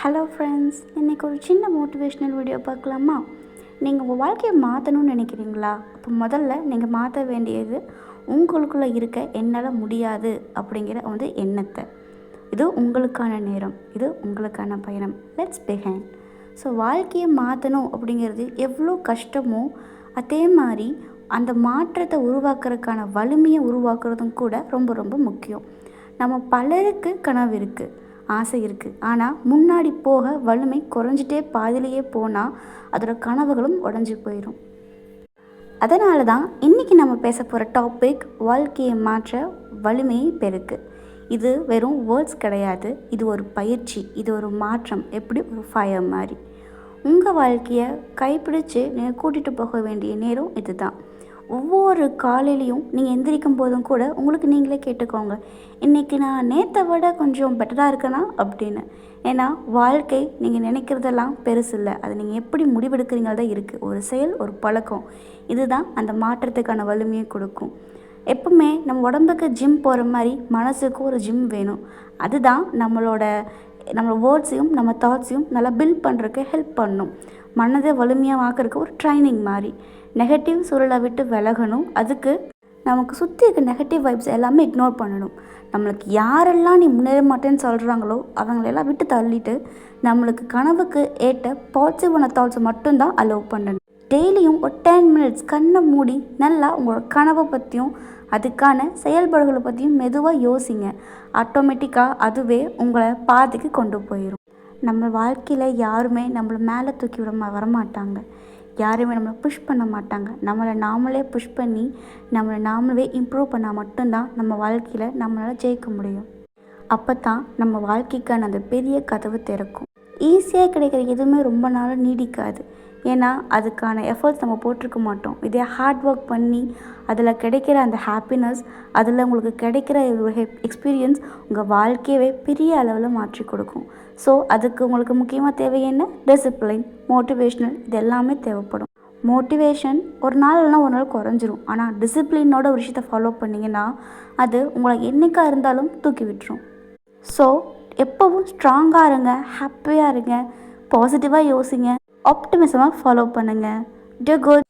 Hello friends இன்றைக்கி ஒரு சின்ன மோட்டிவேஷ்னல் வீடியோ பார்க்கலாமா? நீங்கள் உங்கள் வாழ்க்கையை மாற்றணும்னு நினைக்கிறீங்களா? அப்போ முதல்ல நீங்கள் மாற்ற வேண்டியது உங்களுக்குள்ளே இருக்க என்னால் முடியாது அப்படிங்கிற வந்து எண்ணத்தை. இது உங்களுக்கான நேரம் இது உங்களுக்கான பயணம். லெட்ஸ் பிஹைன் ஸோ வாழ்க்கையை மாற்றணும் அப்படிங்கிறது எவ்வளோ கஷ்டமோ அதே மாதிரி அந்த மாற்றத்தை உருவாக்குறதுக்கான வலிமையை உருவாக்குறதும் கூட ரொம்ப ரொம்ப முக்கியம். நம்ம பலருக்கு கனவு இருக்குது ஆசை இருக்குது ஆனால் முன்னாடி போக வலிமை குறைஞ்சிட்டே பாதியிலேயே போனால் அதோட கனவுகளும் உடஞ்சி போயிடும் அதனால தான் இன்றைக்கி நம்ம பேச போகிற டாபிக் வாழ்க்கையை மாற்ற வலிமையை பெருக்கு. இது வெறும் வேர்ட்ஸ் கிடையாது. இது ஒரு பயிற்சி. இது ஒரு மாற்றம். எப்படி? ஒரு ஃபயர் மாதிரி. உங்கள் வாழ்க்கையை கைப்பிடிச்சு நீங்கள் கூட்டிகிட்டு போக வேண்டிய நேரம் இதுதான். ஒவ்வொரு காலையிலையும் நீங்கள் எந்திரிக்கும் போதும் கூட உங்களுக்கு நீங்களே கேட்டுக்கோங்க. இன்றைக்கி நான் நேற்றை விட கொஞ்சம் பெட்டராக இருக்கேனா அப்படின்னு. ஏன்னா வாழ்க்கை நீங்கள் நினைக்கிறதெல்லாம் பெருசு இல்லை. அது நீங்கள் எப்படி முடிவெடுக்கிறீங்களா தான் இருக்குது ஒரு செயல் ஒரு பழக்கம். இதுதான் அந்த மாற்றத்துக்கான வலிமையை கொடுக்கும். எப்பவுமே நம்ம உடம்புக்கு ஜிம் போகிற மாதிரி மனசுக்கும் ஒரு ஜிம் வேணும். அதுதான் நம்மளோட நம்ம வேர்ட்ஸையும் நம்ம தாட்ஸையும் நல்லா பில்ட் பண்ணுறதுக்கு ஹெல்ப் பண்ணும். மனதை வலிமையாக ஆக்கிறதுக்கு ஒரு ட்ரைனிங் மாதிரி. நெகட்டிவ் சூழலை விட்டு விலகணும். அதுக்கு நமக்கு சுற்றி இருக்க நெகட்டிவ் வைப்ஸ் எல்லாமே இக்னோர் பண்ணணும். நம்மளுக்கு யாரெல்லாம் நீ முன்னேற மாட்டேன்னு சொல்கிறாங்களோ அவங்களெல்லாம் விட்டு தள்ளிட்டு நம்மளுக்கு கனவுக்கு ஏற்ற பாசிட்டிவான தாட்ஸை மட்டும்தான் அலோவ் பண்ணணும். டெய்லியும் ஒரு டென் மினிட்ஸ் கண்ணை மூடி நல்லா உங்களோட கனவை பற்றியும் அதுக்கான செயல்பாடுகளை பற்றியும் மெதுவாக யோசிங்க. ஆட்டோமேட்டிக்காக அதுவே உங்களை பாதைக்கு கொண்டு போயிடும் நம்ம வாழ்க்கையில் யாருமே நம்மளை மேலே தூக்கி விட வரமாட்டாங்க. யாருமே நம்மளை புஷ் பண்ண மாட்டாங்க. நம்மளை நாமளே புஷ் பண்ணி நம்மளை நாமளே இம்ப்ரூவ் பண்ணால் மட்டும்தான் நம்ம வாழ்க்கையில் நம்மளால் ஜெயிக்க முடியும். அப்போ தான் நம்ம வாழ்க்கைக்கான அந்த பெரிய கதவு திறக்கும். ஈஸியாக கிடைக்கிற எதுவுமே ரொம்ப நாள் நீடிக்காது. ஏன்னா அதுக்கான எஃபர்ட்ஸ் நம்ம போட்டிருக்க மாட்டோம். இதே ஹார்ட் ஒர்க் பண்ணி அதில் கிடைக்கிற அந்த ஹாப்பினஸ் அதில் உங்களுக்கு கிடைக்கிற ஒரு எக்ஸ்பீரியன்ஸ் உங்கள் வாழ்க்கையவே பெரிய அளவில் மாற்றி கொடுக்கும். ஸோ அதுக்கு உங்களுக்கு முக்கியமாக தேவை என்ன? டிசிப்ளின் மோட்டிவேஷ்னல் இது எல்லாமே தேவைப்படும். மோட்டிவேஷன் ஒரு நாள் இல்லைனா ஒரு நாள் குறைஞ்சிரும். ஆனால் டிசிப்ளினோட ஒரு விஷயத்தை ஃபாலோ பண்ணிங்கன்னா அது உங்களை என்னைக்காக இருந்தாலும் தூக்கி விட்டுரும். ஸோ எப்போவும் ஸ்ட்ராங்காக இருங்க ஹாப்பியாக இருங்க பாசிட்டிவாக யோசிங்க. ஆப்டிமிசமாக ஃபாலோ பண்ணுங்கள் டே குட்